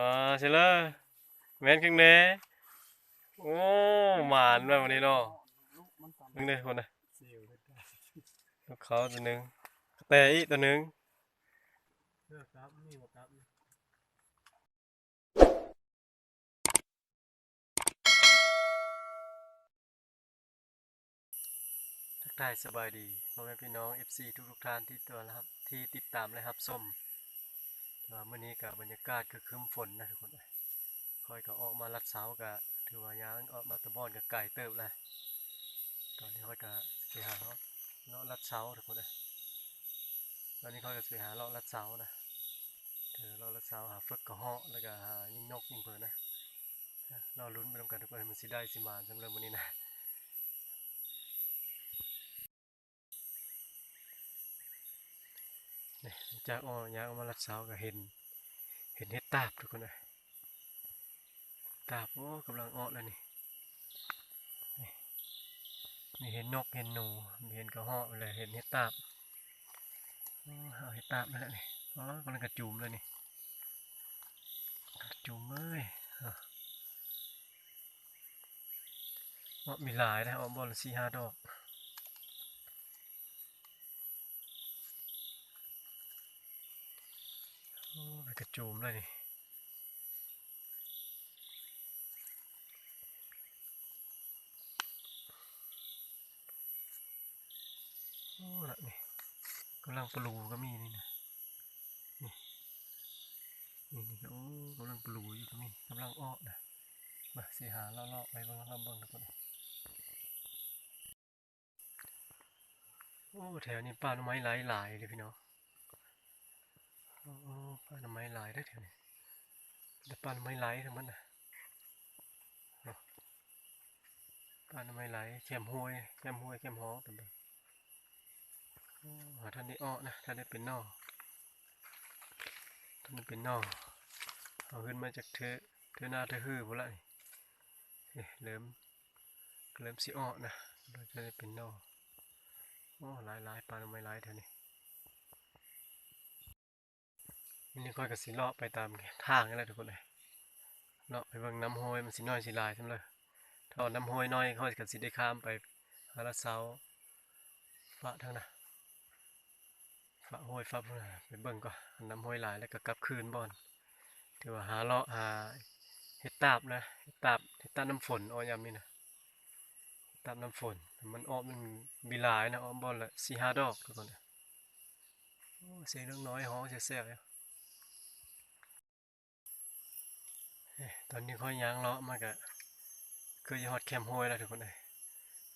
อ่าใช่เลยแม่นครึ่งเน่โอ้หมานแบบวันนี้เนาะลูกมันตามครึ่งเน่คนน่ะเสียวเลยจ้ะลูกเขาตัวหนึงกระแต่อีตัวหนึงเลิกครับนี่บ่ครับทักทายสบายดีพ่อแม่พี่น้อง FC ทุกทุกท่านที่ตัวนะครับที่ติดตามและรับชม ว่ามื้อนี้กับบรรยากาศคือครึ้มฝนนะทุกคนค่อยก็ออกมาลัดเสาก็ถือว่ายังออกมาตะบอนกับไก่เติบเลยตอนนี้ค่อยก็ไปหาเลาะลัดเสาทุกคนตอนนี้ค่อยก็ไปหาเลาะลัดเสานะเธอเลาะลัดเสาหาฟึกกระเหาะแล้วก็หายิงนกยิงเพิ่นนะเรอลุ้นไปนำกันทุกคนมันสิได้สิมานสำหรับมื้อนี้นะ จากอ้อยางออกมาลัดเสาก็เห็น เห็นเห็ดตาบทุกคนเลยตาบโอ้กำลังอ้อแล้วนี่นี่มีเห็นนกเห็นหนูมีเห็นกระหาะเลยเห็นเห็ดตาบเอาเห็ดตาบมาแล้วนี่อ๋อกำลังกระจุมเลยนี่กระจุมเอ้ยอะอ้อมีหลายนะอ้อบอลสี่ห้าดอก โอ้ย กระจูมเลยนี่โอ้ละนี่กำลังปลูก็มีนี่นะนี่นี่นี่ก็โอ้กำลังปลูอยู่ก็มีกำลังอ้อนะมาสิหาเลาะๆไปบิ่งลาะเบิ่งทุกคนโอ้แถวนี้ป่าไม้หลายหลายเลยพี่น้องาน่อไม้หลายได้อแถวนี้แต่ปลาหน่อไม้หลายทั้งมันนะปลาหน่อไม้หลายแคมห้วยแคมห้วยแคมฮ้องต่างหาท่านได้อ้อนะท่านได้เป็นนอท่านได้เป็นนอเอาขึ้นมาจากเธอเธอหน้าเธอฮื้อหมดละนี่นี่เริ่มเริ่มสิอ้อนะโดยจะได้เป็นนอโอ้หลายหลายปลาหน่อไม้หลายแถวนี้ มันนี่ค่อยกับสิเลาะไปตามทางนี่แหละทุกคนเลยเลาะไปเบิ่งน้ำห้วยมันสิน้อยสิหลายทั้งเลยถ้าเอาน้ำห้วยน้อยค่อยกับสิได้ข้ามไปหาละเสาฝะทั้งน่ะฝะห้วยฝะพุ่นน่ะไปเบิ่งก่อนน้ำห้วยลายแล้วก็กลับคืนบ่อนถือว่าหาเลาะหาเห็ดตาบนะเห็ดตาบเห็ดตาบน้ำฝนอ้อยามนี่นะเห็ดตาบน้ำฝนมันออกมันมีหลายนะอ้อมบอนละสี่ห้าดอกทุกคนน่ะโอ้เสียงเล็กน้อยฮ้องแซ่บๆอยู่เอ้ย ตอนนี้ค่อยยางเลาะมากอะคือจะฮอดแคมห้วยแล้วทุกคนเลย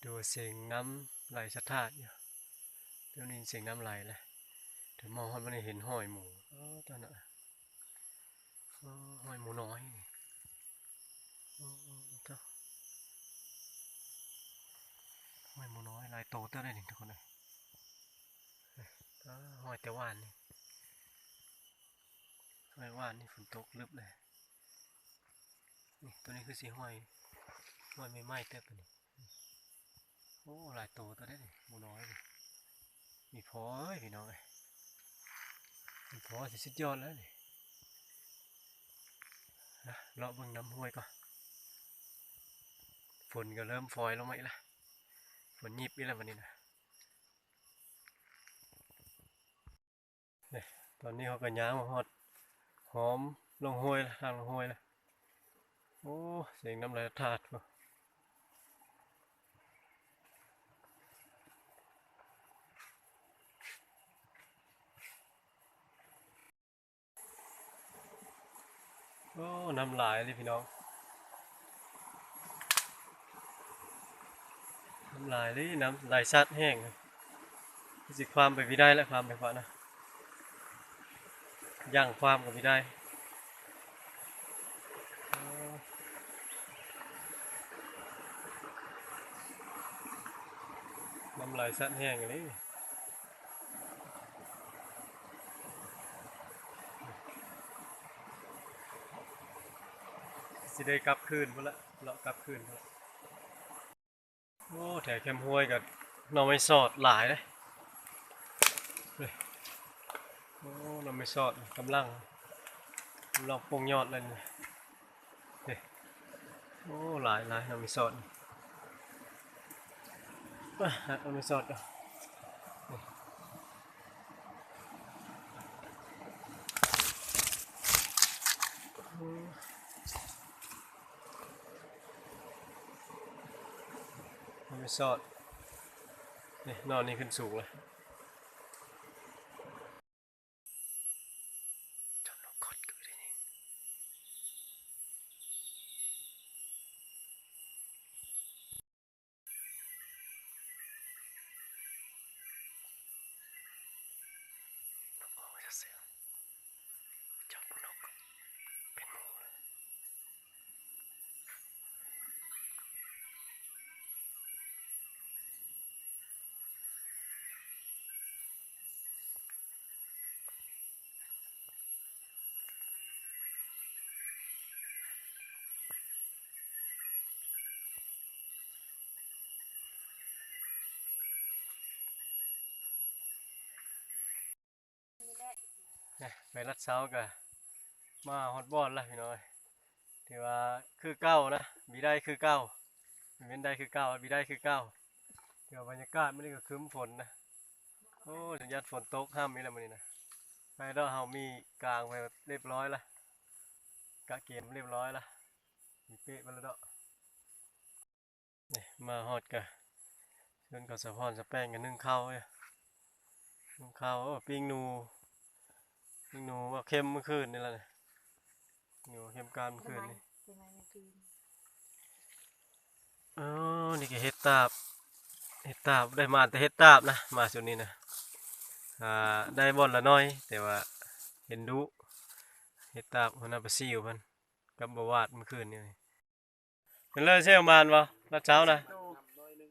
ดูเสียงน้ำไหลสะทาดอยู่เดี๋ยวนี้เสียงน้ำไหลเลยเดี๋ยวมองมันเห็นห้อยหมูตอนนั้นห้อยหมูน้อยห้อยหมูน้อยลายโตเต้าได้หนึ่งทุกคนเลยห้อยแต่ว่านนี่ห้อยว่านนี่ฝนตกลึบเลย นี่ตัวนี้คือสีห้อยห้อยไม่ไหม้เต็มตัวนี้โอ้หลายตัวตัวได้นี่มูน้อยนี่มีพอเอ้ยพี่น้องเอ้ยมีพอสิสุดยอดแล้วนี่นะเลาะเบิ่งน้ำห้วยก่อนฝนก็เริ่มฟอยลงมาอีกล้วฝนยิบอีกแล้ววันนี้นะตอนนี้เขาก็ย้างมาฮอดหอมลงห้วยล้วทางลงห้วยล้ว โอ้เสียงน้ำลายถาดวะโอ้น้ำลายเลยพี่น้อง น้ำลายเลยน้ำลายซัดแห้งสิความไปพี่ได้แล้วความไปกว่านะย่างความกับพี่ได้ น้ำลายสัดแห้งเลยสิได้กลับคืนพุ่นละเลาะกลับคืนพุ่นละโอ้แถวแคมห้วยกับน่อไม้สอดหลายเลยเฮ้ยโอ้น่อไม้สอดกำลังลอกปงยอดเลยนี่เฮ้ยโอ้หลายหลายเรามีสอด อะเอามีสดอะนี่อืมามีสดนี่นอนนี่ขึ้นสูงเลย นกออกมาจากเสียงจับนกเป็นหมูเลย เนี่ยไปรัดเสาก็มาฮอตบอลละพี่น้อยถือว่าคือเก้านะบีได้คือเก้าเว้นได้คือเก้าบีได้คือเก้าเดี๋ยวบรรยากาศมันนี่ก็ครึ้มฝนนะโอ้สัญญาณฝนตกห้ามมีแล้วมันนี่นะไปแล้วเฮามีกลางไปเรียบร้อยละกะเกมเรียบร้อยละมีเป๊ะไปแล้วเนาะนี่มาฮอดกะเชิญกับสะพอนสะแป้งกันนึ่งข้าวเนี่ยนึ่งข้าวปิ้งห นูหนูว่าเข้มเมื่อคืนนี่แหละเนี่ยหนูเข้มการเมื่อคืนนี่เป็นไงเมื่อคืนอ๋อนี่ก็เฮ็ดตาบเฮ็ดตาบได้มาแต่เฮ็ดตาบนะมาส่วนนี้นะอ่าได้บ่อนละน้อย แต่ว่าเห็นดุเฮ็ดตาบหัวหน้าประซิวเพิ่นกับบวาดเมื่อคืนนี่เป็นเลยเชี่ยวมานบ่รัดเช้านะโต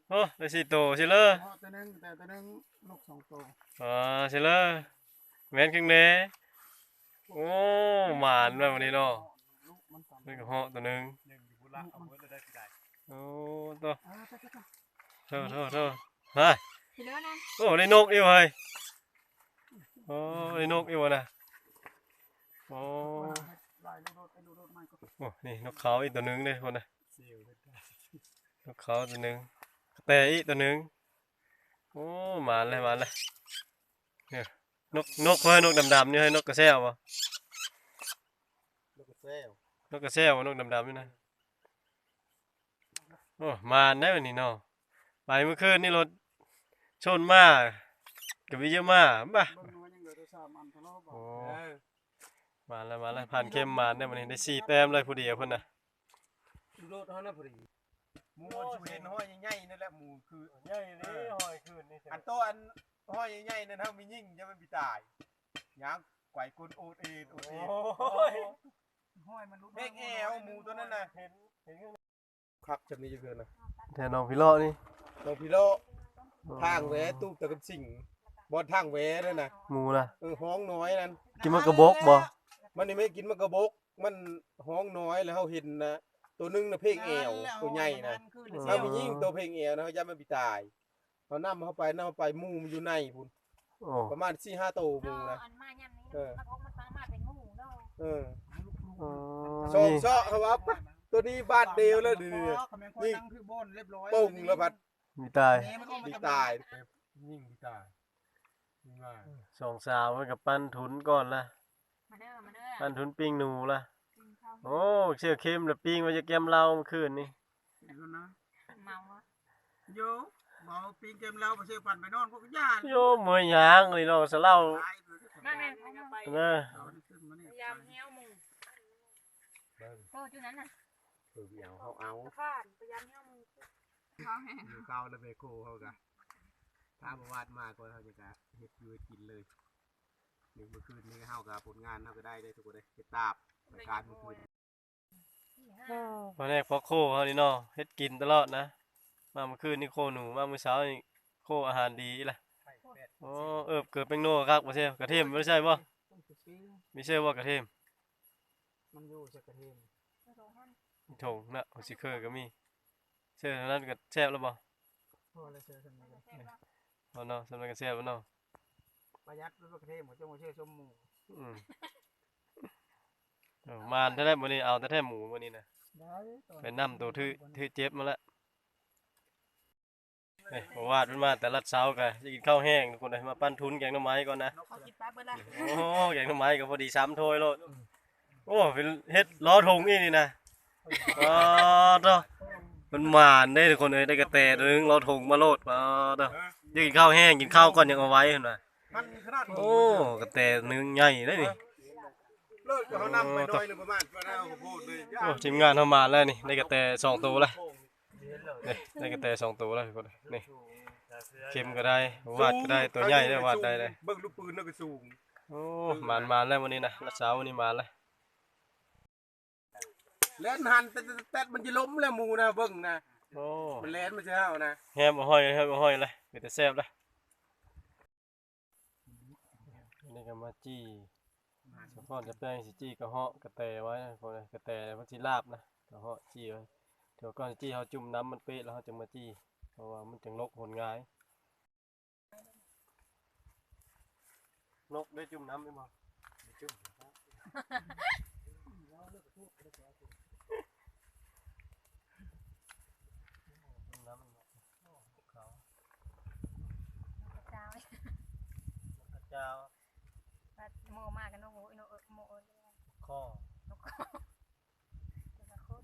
โอ้ได้สี่โตสิเลยเพราะตัวหนึงแต่ตัวหนึงลูกสองโตอ๋อสิเลยแม่นครึ่งแหน่ โอ้หมานแบบวันนี้เนาะนี่ก็เหาะตัวหนึงหนึ่งอยู่บุละเอาเบิดเลยได้สิได้โอ้ตัวอ่าจ้ะจ้ะจ้ะโทษโทษโทษเฮ้ยพี่เลือนะโอ้ได้นกอีกเฮ้ยโอ้ได้นกอีกวะนะโอ้ไล่ลูกโดดไอ้ลูกโดดม่ก็โอ้นี่นกเขาอีกตัวหนึงเด้คนน่ะเสียวเลยได้นกเขาตัวหนึงกระแตอีกตัวหนึงโอ้หมานเลยหมานเลยเนี่ย นกนกเฮ้ยนกดำๆนี่เฮ้ยนกกระแซวบ่ลูกเซลนกกระแซวบ่นกดำๆนี่นะโอ้มาได้วันนี้เนาะไปเมื่อคืนนี่รถชนมากับวิเยอะมาบ่ะเบิ่งน้อยยังเหลือตัวสามอันทะเลาะบ่โอ้เออมาแล้วมาแล้วผ่านเข้มมาได้วันนี้ได้สี่แต้มเลยผู้เดียวเพิ่นน่ะลูกโดดเฮานะพอดีหมูมันชูเห็นห้อยใหญ่ๆนั่นแหละหมูคือใหญ่นี่หอยคืนนี่อันโตอัน ห้อยใหญ่ๆนั่นเฮามียิ่งจะมันสิตายยางไกวกุนโอดเอดโอดเอดยห้อยมันรุดเมฆแอวหมูตัวนั้นน่ะเห็นเห็นครับจำนี้จะเกินนะแต่น้องพี่เลาะนี่เราพี่โลทางแหวตู้ตะกันสิ่งบอดทางแหวนั่นน่ะหมูนะเออห้องน้อยนั่นกินมันกระบอกบ่มันนี่ไม่กินมันกระบก มันห้องน้อยแล้วเฮาเห็นนะตัวหนึงน่ะเพลงแอวตัวใหญ่นะถ้ามียิ่งตัวเพลงแอวนะเฮาจะมันสิตาย เฮานำเข้าไปนำเข้าไปหมู่มันอยู่ในพุ่นโอ้ประมาณ4-5ตัวหมู่นะ อันมาย่ำนี้เออ มันคงมันสามารถเป็นงูเนาะเอออ๋อสองนี่เซาะครับว่าปะตัวนี้บาทเดียวแล้วเดือนี่คือบนเรียบร้อยปุ้งแล้วพัดมีตายดีตายยิ่งดีตายยิ่งว่าสองสาวมันกับปั้นทุนก่อนละมาเด้อมาเด้อปั้นทุนปิ้งหนูละกินข้าวโอ้เชื่อเข้มแล้วปิ้งมาจะแก้มเหล้าเมื่อคืนนี่เดี๋ยวนะเมาอะโย บอกปีนเกมเราไปเชื่อปั่นไปนอนพวกญาติโยมวยหยางเลยเนาะสะเหล้าตายเลยนั่นไงเอาไปนะเอานี่ขึ้นมานี่พยายามแห้วมึงโตจุดนั้นน่ะเออเอาเขาเอาฟาดพยายามแห้วมึงเขาแห้งอยู่เก่าแล้วไปโคเขากะถ้าบวาดมาก็เขาจะกะเฮ็ดอยู่ให้กินเลยหนึ่งเมื่อคืนนี้เฮากะผลงานเฮาก็ได้ได้ทุกคนเลยเฮ็ดตาบรายการเมื่อคืนวันแรกพอโคเขานี่เนาะเฮ็ดกินตลอดนะ มาเมื่อคืนนี่โคหนูมาเมื่อเช้านี่โคอาหารดีล่ะโอ้เอิบเกิดเป็นโน่ครับบ่ใช่กระเทียมไม่ใช่บ่ไม่ใช่ว่ากระเทียมมันอยู่สักกระเทมมีถงนะโอซิเคอร์ก็มีเชื่อเท่านั้นก็แซ่บแล้วบ่พอแล้วเจอกันเลยเอาเนาะสำหรับก็แซ่บแล้วเนาะประหยัดด้วยกระเทมหัวจงหัวเชื่อชมหมูอืมเออมานแท้ๆมื้อนี้เอาแท้ๆหมูมื้อนี้นะได้ไปนำตัวถือถือเจ็บมาแล้ว เฮ้ยบ่วาดมันมาแต่ละเช้าก็จะกินข้าวแห้งทุกคนเลยมาปั้นทุนแกงหน่อไม้ก่อนนะ เขาคิดแป๊บเบิดละโอ้แกงหน่อไม้ก็พอดีซ้ำถ้วยโลดโอ้เป็นเฮ็ดล้อทงอีนี่นะอ๋อเด้อมันหมานได้ทุกคนเอ้ยได้กระแตตัวนึงล้อทงมาโลดอ๋อเด้ออยากกินข้าวแห้งกินข้าวก่อนยังเอาไว้เห็นบ่มันขนาดโอ้กระแตนึงใหญ่ได้นี่เลิกก็เขานำไปหน่อยหนึงประมาณประมาณเอาโพดเลยโอ้ทีมงานเฮามาแล้วนี่ได้กระแตสองตัวแล้ว นี่ได้กระแตสองตัวแล้วทุกคนนี่เข็มก็ได้วาดก็ได้ตัวใหญ่ได้วาดได้เลยเบิ่งลูกปืนแล้วก็สูงโอ้มานมาแล้ววันนี้นะรักษาวันนี้มาแล้วแล่นหันแต่แต่แต่มันจะล้มแล้วหมูนะเบิ่งนะโอ้มันแล่นมันจะเฮานะแฮมมาห้อยแฮมมาห้อยเลยเป็นแต่แซ่บเลยนี่ก็มาจี้สะพอนจะแป้งสิจี้กระเหาะกระแตไว้นะพวกนี้กระแตมันสิลาบนะกระเหาะจี้ไว้ เดี๋ยวก่อนจี้เขาจุ่มน้ำมันเป๊ะแล้วเขาจะมาจี้เพราะว่ามันจังลกหนง่ายนกได้จุ่มน้ำไหมบ่ได้จุ่มจุ่มน้ำมันบ่โอ้พวกเขาเจ้าพระเจ้าปัดโมมากกันโนโหโนเออโมเออเลยข้อน กแต่ละคน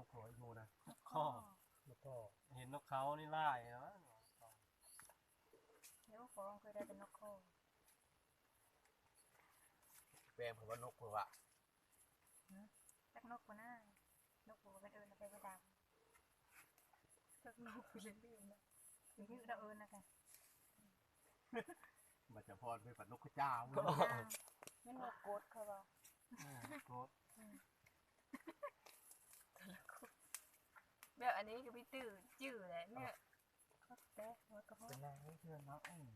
หมูนกหอยหมูนะข้อแล้วก็เห็นนกเขานี่ไล่เนาะเดี๋ยวฟองเคยได้เป็นนกโคแปลงผมว่านกเพิ่นว่าจักนกคนหน้านกบัวเป็นเอิญไปประดำจักนกไปเรื่อยๆนะถึงยืดเอิญนะกันมันจะพรไปปัดนกกระเจ้าไม่นกโกดเขาบอกโกด แบบอันนี้ก็พี่ตื้อจื้อเลยเนี่ยก็แต่หัวกระเพาะเป็นไงเพื่อนเนาะอืม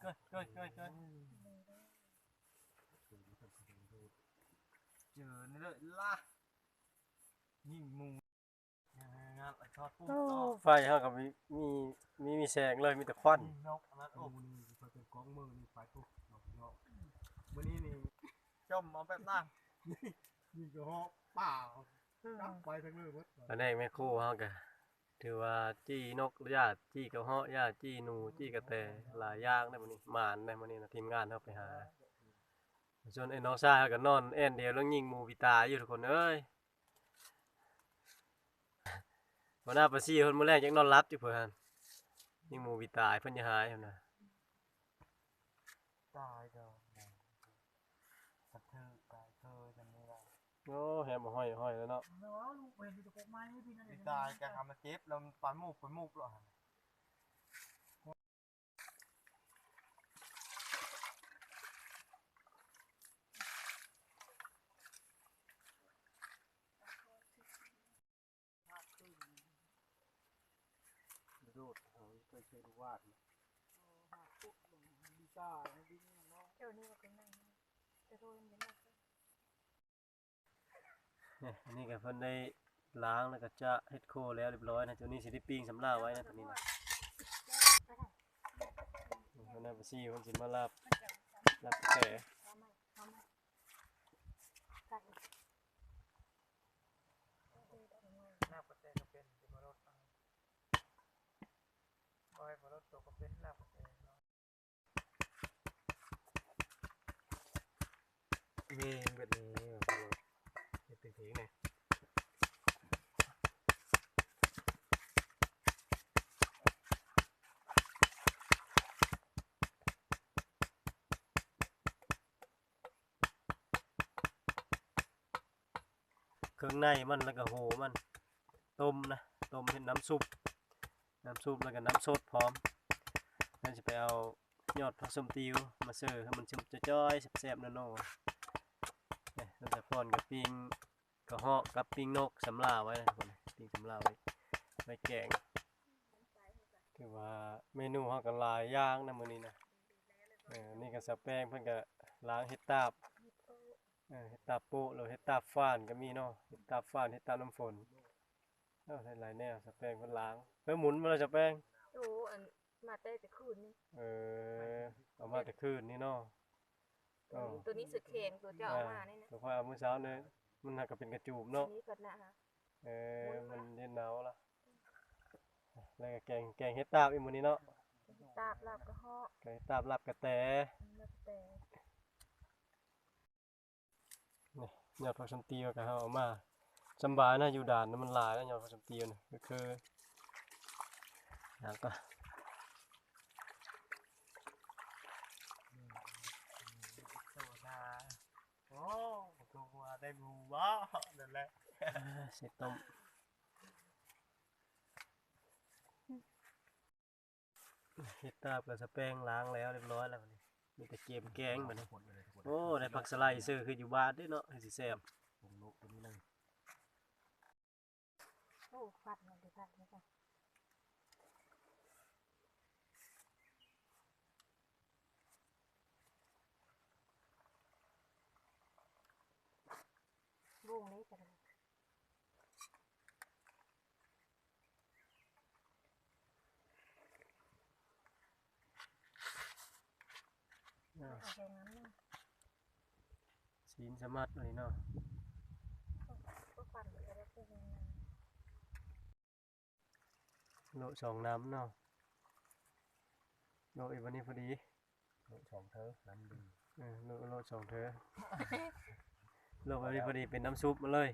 เกิดเกิดเกิดเกิดเกิดเจอนี่เลยล่ะยิงหมูงานทอดปุ๊บไฟเฮากับมีมีมีมีแสงเลยมีแต่ควันนกอันนั้นโอ้โอ้มันนี่ไปเป็นกองมือนี่ไปปุ๊บนกเนาะมื้อนี้นี่จมเอาแบบนั้นยิงกระหอกเปล่า จับไปทั้งเลยหมดอันนี้แม่ครู่เฮาก็ถือว่าจี้นกญาติจี้กระเหาะญาติจี้หนูจี้กระแตหลายอย่างได้มื้อนี้มานได้มื้อนี้นะทีมงานเฮาไปหาส่วนไอ้น้องชายเฮาก็นอนแอ่นเดียวแล้วยิงหมูพิตาอยู่ทุกคนเอ้ยวันหน้าประซี่เพิ่นมื้อแรกยังนอนหลับอยู่เพิ่นหั่นยิงหมูพิตาให้เพิ่นจะหายหั่นน่ะตายเด้อกระเทือตายเธอจังนี้ล่ะ โอ้แฮมบ่ห้อยห้อยแล้วเนาะเนาะลูกเวนที่ตะกกไม้พี่นั่นตายจะทำมาเจ็บแล้วปานมูกไปมูกหรอรูดเขาเคยเคยดูวาดดีซ่าดีเนาะเดี๋ยวนี้ก็เป็นนั่งจะโดนเป็นนั่ง นี่ยอันนี้ก็เพิ่นได้ล้างแล้วก็จะเฮ็ดโคแล้วเรียบร้อยนะตัวนี้สิได้ปิ้งสำลาไว้นะตัวนี้นะเพิ่นได้ไปซี่เพิ่นสิมาลาบลาบกระแต หน้าประเตก็เป็นที่มารถบอยมารถตัวก็เป็นหน้าประเตเนาะ มีแบบนี้เฮ็ดเป็นเพลงนี่เค รื่องในมันแล้วก็โหมัน ต้มนะต้มเป็นน้ำซุป น้ำซุปแล้วก็น้ำสดพร้อมแล้วจะไปเอายอดผักส้มติวมาเสิร์ฟให้มันชุ่มจ้อยแซ่บๆนัวๆเนี่ยตั้งแต่พอนกับปิ้งกระเหาะกับปิ้งนกสำลาไว้นะคนปิ้งสำลาไว้ไว้แกงถือว่าเมนูเฮากันหลายอย่างนะมื้อนี้นะเออนี่ก็สะแป้งเพิ่นก็ล้างเฮ็ดตาบ เออเฮ็ดตาโปะแล้วเฮ็ดตาฟ้านก็มีเนาะเฮ็ดตาฟ้านเฮ็ดตาน้ำฝนเอ้าหลายๆแนวสแปงเพิ่นล้างเพิ่นหมุนมาแล้วสแปงโอ้อันมาแต่แต่คืนนี่เออเอามาแต่คืนนี่เนาะตัวนี้ตัวนี้สุดแข็งตัวเจ้าเอามานี่นะตัวค่อยเอามื้อเช้าเนี่ยมันหักก็เป็นกระจูบตัวเนาะนี้ก็นะฮะเออมันเย็นหนาวละแล้วก็แกงแกงเฮ็ดตาบอีกมื้อนี้เนาะตาบลาบกระเหาะแกงเฮ็ดตาบลาบกระแตแล้วแต่ นี่ยอดผักชมตีก็เฮาเอามาสำบายนะอยู่ด่านนั้นมันหลายนะยอดผักชมตีน่ะก็คืออย่างก็โซดาโอ้ตัวได้หมูบ่นั่นแหละอ่าสิต้มเฮ็ดตาบกับสแปงล้างแล้วเรียบร้อยแล้วบัดนี้ มีแต่เกมแกงบัดนี้ผลเลยทุกคนโอ้ได้ผักสไลด์ซื้อคืออยู่บ้านเด้เนาะให้สิแซ่บผมลุกตัวนี้เลยโอ้ฟัดมันดีฟัดนี่ค่ะบุ้งนี้กัน อ่าเอาไปงั้นนะศีลสมัดอันนี้เนาะก็ฟันไปแล้วก็ยังไงโลสองน้ำเนาะโลอีกวันนี้พอดีลุกสองเธอน้ำดีเออโลโลสองเธอโลวันนี้พอดีเป็นน้ำซุปมาเลย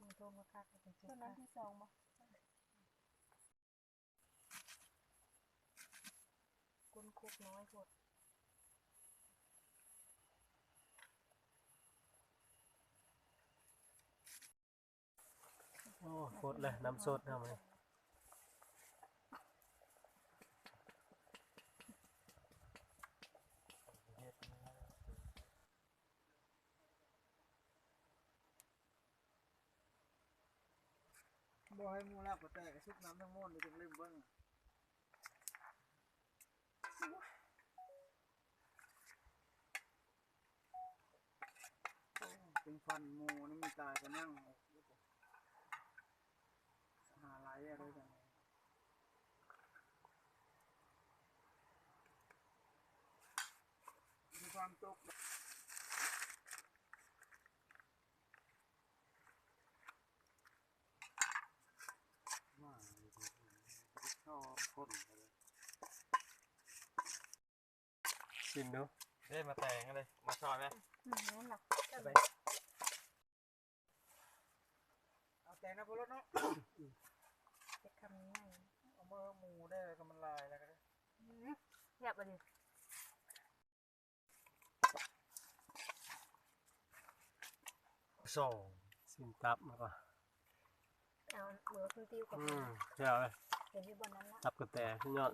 มีโทรมาคักเป็นตัวนั้นที่สองบ่กุนคุ กน้อยหดโอ้โคตรเลยน้ำสดทำไมบ่ให้หมูลาบก็แตกซุปน้ำทั้งหมดเลยจังเล่มเบิ่งเป็น ฟันหมูนี่มีตายก็นั่งหาหลายอะไรกันมีความตกว่าชอบคนเลยชิมดูเด้มาแต่งกันเลย มาซอยไหม อืมนั่นหรอกเอา แต่งนะพวกรถเนาะจะทำยังไงเอามือหมูได้เลยก็มันลายแล้วก็ได้อยากไปดิสองชิมตับมาก่อนเอาเบอร์คุณติวกับอืมเจ้าเลยเห็นที่บนนั้นละตับกระแตขึ้นยอด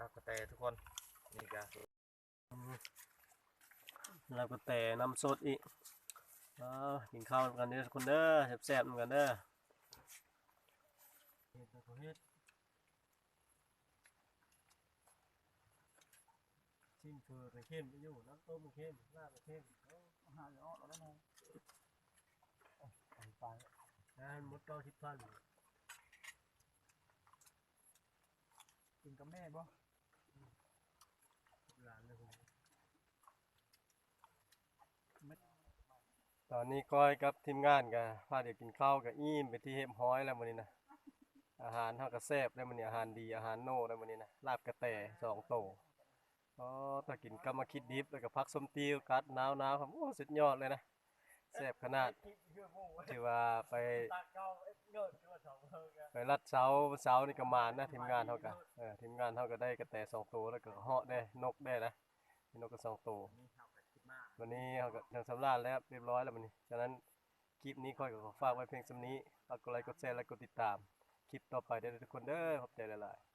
รับกระแตทุกคนนี่ก็แล้วก็แต่น้ำสดอีกอ้าวกินข้าวกันเด้อทุกคนเด้อแซ่บๆเหมือนกันเด้อ เฮ็ดแล้วก็เฮ็ดชิมเฟือก็เข้มไปอยู่น้ำต้มเข้มลาบก็เข้มเอาหาเดี๋ยวเอาแล้วนะไปงานหมดเก้าสิบพันกินกับแม่บ่ร้านเลยผมตอนนี้ก้อยกับทีมงานกันพาเดี๋ยวกินข้าวกับอิ่มไปที่เฮมฮ้อยแล้วมื้อนี้นะ อาหารเฮาก็แซบได้มื้อนี้อาหารดีอาหารโน่ได้มื้อนี้นะลาบกระแตสองโตอ๋อถ้ากินกับมาคิดดิบแล้วก็ผักสมติวกัดหนาวๆครับโอ้สุดยอดเลยนะแซ่บขนาดถือว่าไปไปรัดเสาเสานี่ก็มานนะทีมงานเฮาก็เออทีมงานเฮาก็ได้กระแตสองตัวแล้วก็เหาะได้นกได้นะนกก็สองตัวนี่เท่ากับคิดมากวันนี้เฮาก็ทางสำราญแล้วเรียบร้อยแล้ววันนี้ฉะนั้นคลิปนี้ค่อยก็ฝากไว้เพียงสำนี้ฝากกดไลค์กดแชร์และกดติดตาม คลิปต่อไปเด้อทุกคนเด้อขอบใจหลายๆ